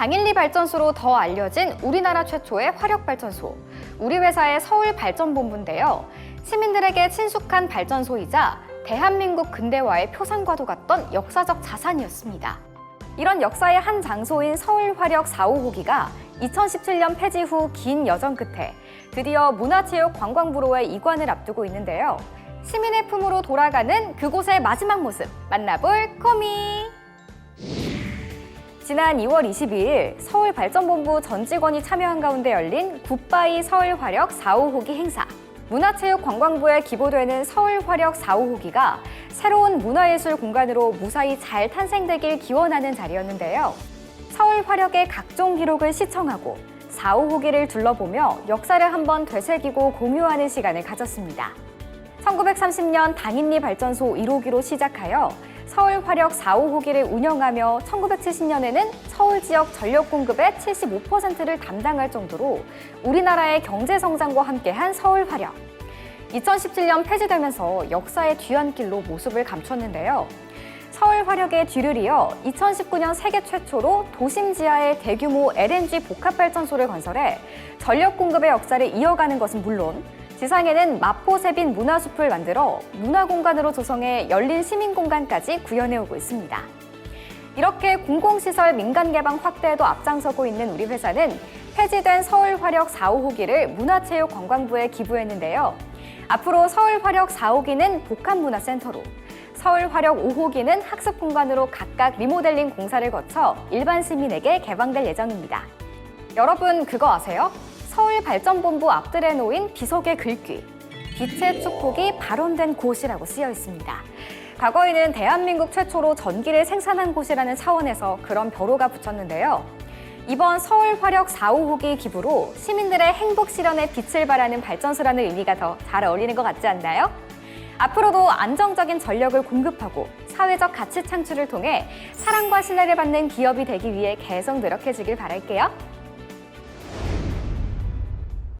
당일리 발전소로 더 알려진 우리나라 최초의 화력 발전소. 우리 회사의 서울 발전본부인데요. 시민들에게 친숙한 발전소이자 대한민국 근대화의 표상과도 같던 역사적 자산이었습니다. 이런 역사의 한 장소인 서울 화력 4호 호기가 2017년 폐지 후 긴 여정 끝에 드디어 문화체육관광부로의 이관을 앞두고 있는데요. 시민의 품으로 돌아가는 그곳의 마지막 모습 만나볼 코미. 지난 2월 22일 서울발전본부 전 직원이 참여한 가운데 열린 굿바이 서울화력 4호 호기 행사. 문화체육관광부에 기보되는 서울화력 4호 호기가 새로운 문화예술 공간으로 무사히 잘 탄생되길 기원하는 자리였는데요. 서울화력의 각종 기록을 시청하고 4호 호기를 둘러보며 역사를 한번 되새기고 공유하는 시간을 가졌습니다. 1930년 당인리 발전소 1호기로 시작하여 서울 화력 4호 호기를 운영하며 1970년에는 서울 지역 전력 공급의 75%를 담당할 정도로 우리나라의 경제 성장과 함께한 서울 화력. 2017년 폐지되면서 역사의 뒤안길로 모습을 감췄는데요. 서울 화력의 뒤를 이어 2019년 세계 최초로 도심 지하에 대규모 LNG 복합 발전소를 건설해 전력 공급의 역사를 이어가는 것은 물론 지상에는 마포세빈 문화숲을 만들어 문화공간으로 조성해 열린 시민공간까지 구현해오고 있습니다. 이렇게 공공시설 민간 개방 확대에도 앞장서고 있는 우리 회사는 폐지된 서울화력 4호 호기를 문화체육관광부에 기부했는데요. 앞으로 서울화력 4호기는 복합문화센터로, 서울화력 5호기는 학습공간으로 각각 리모델링 공사를 거쳐 일반 시민에게 개방될 예정입니다. 여러분 그거 아세요? 서울발전본부 앞뜰에 놓인 비석의 글귀 빛의 축복이 발원된 곳이라고 쓰여 있습니다. 과거에는 대한민국 최초로 전기를 생산한 곳이라는 차원에서 그런 벼로가 붙였는데요. 이번 서울 화력 4호 호기 기부로 시민들의 행복 실현에 빛을 발하는 발전소라는 의미가 더 잘 어울리는 것 같지 않나요? 앞으로도 안정적인 전력을 공급하고 사회적 가치 창출을 통해 사랑과 신뢰를 받는 기업이 되기 위해 계속 노력해 주길 바랄게요.